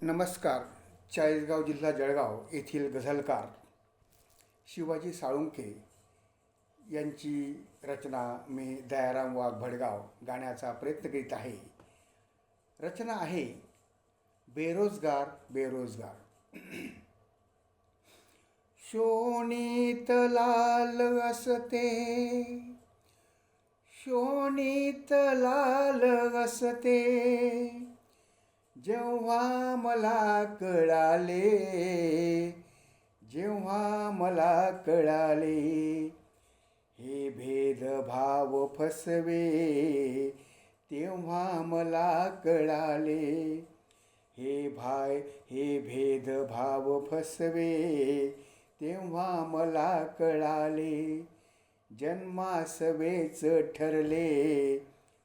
नमस्कार. चाळीसगाव जिल्हा जळगाव येथील गझलकार शिवाजी साळुंखे यांची रचना मी दयाराम वाघ भडगाव गाण्याचा प्रयत्न करीत आहे. रचना आहे बेरोजगार बेरोजगार. शोणीत लाल असते शोणीत लाल असते. जेव्हा मला कळाले जेव्हा मला कळाले हे भेदभाव फसवे तेव्हा मला कळाले हे भाय हे भेदभाव फसवे तेव्हा मला कळाले जन्मासवेच ठरले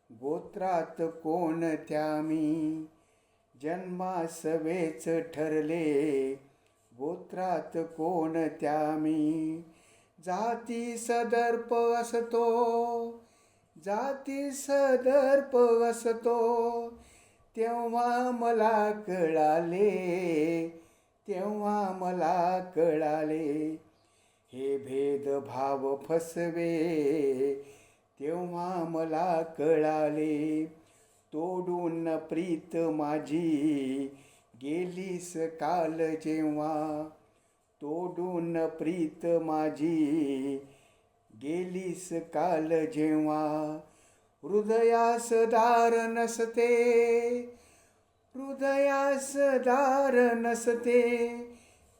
गोत्रात कोणत्या मी? जन्मासवेच ठरले. गोत्रात कोणत्या मी जाती सदर्प असतो. जाती सदर्प असतो. तेव्हा मला कळाले. तेव्हा मला कळाले. हे भेदभाव फसवे. तेव्हा मला कळाले. तोडून प्रीत माझी गेलीस काल जेव्हा. तोडून प्रीत माझी गेलीस काल जेव्हा. हृदयास दार नसते हृदयास दार नसते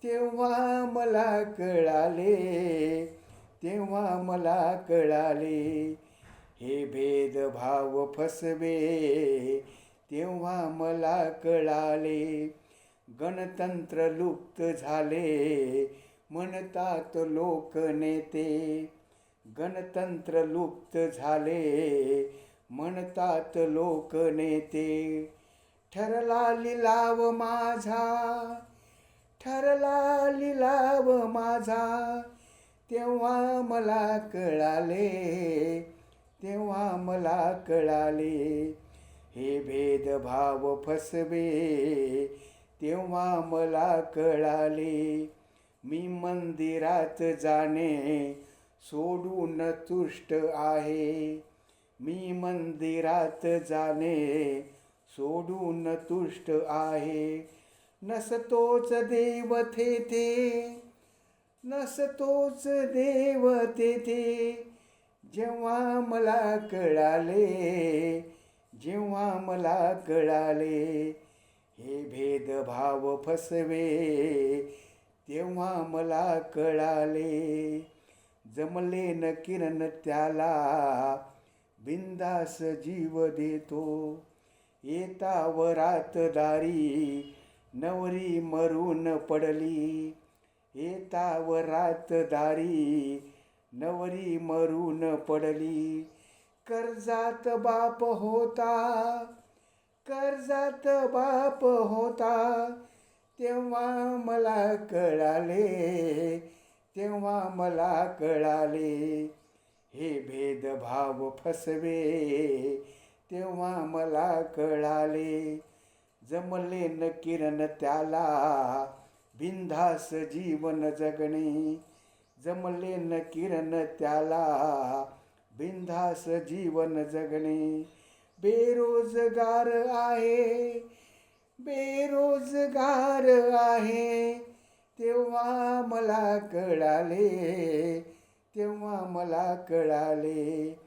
तेव्हा मला कळाले तेव्हा मला कळाले हे भेदभाव फसवे तेव्हा मला कळाले गणतंत्र लुप्त झाले म्हणतात लोक नेते. गणतंत्र लुप्त झाले म्हणतात लोक नेते. ठरला लिलाव माझा ठरला लिलाव माझा तेव्हा मला कळाले तेव्हा मला कळाले हे भेदभाव फसवे. तेव्हा मला कळाले मी मंदिरात जाणे सोडून तुष्ट आहे. मी मंदिरात जाणे सोडून तुष्ट आहे. नसतोच देव तेथे नसतोच देव तेथे. जेव्हा मला कळाले जेव्हा मला कळाले हे भेदभाव फसवे तेव्हा मला कळाले जमले न किरण त्याला बिंदास जीव देतो. येता वरात दारी नवरी मरून पडली. येता वरात दारी नवरी मरून पडली. कर्जात बाप होता. कर्जात बाप होता. तेव्हा मला कळाले तेव्हा मला कळाले हे भेदभाव फसवे. तेव्हा मला कळाले जमले न किरण त्याला बिंधास जीवन जगणे. जमले न किरण त्याला. बिंधास जीवन जगणे. बेरोजगार आहे. बेरोजगार आहे. तेव्हा मला कळाले. तेव्हा मला कळाले.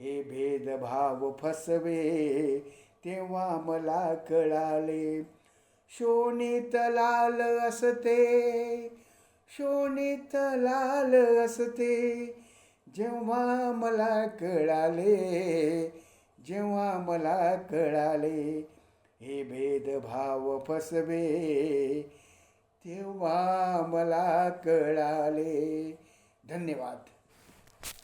हे भेदभाव फसवे. तेव्हा मला कळाले. शोणीत लाल असते. शोणीत लाल असते. जेव्हा मला कळाले जेव्हा मला कळाले हे भेदभाव फसवे. तेव्हा मला कळाले. धन्यवाद.